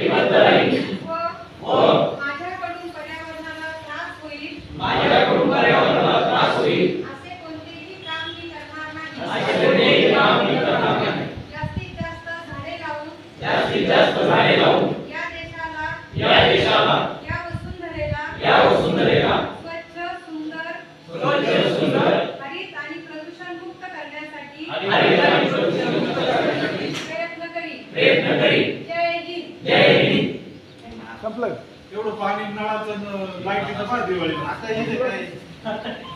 कटिबद्ध राहीन व माझ्याकडून पर्यावरणाला त्रास होईल. माझ्याकडून पर्यावरणाला त्रास होईल. असे कोणतेही काम मी करणार असे नाही कोणतेही काम मी करणार नाही. जास्तीत जास्त झाडे लावून जास्तीत जास्त झाडे लावून. या देशाला या देशाला. या वसुंधरेला या वसुंधरेला. स्वच्छ सुंदर स्वच्छ सुंदर. हरित आणि प्रदूषण मुक्त करण्यासाठी हरित आणि प्रदूषणमुक्त करण्यासाठी. प्रयत्न हिंद संपलं. एवढं पाणी नळाचं लाईटीचं पाहिजे दिवाळीला. आता हे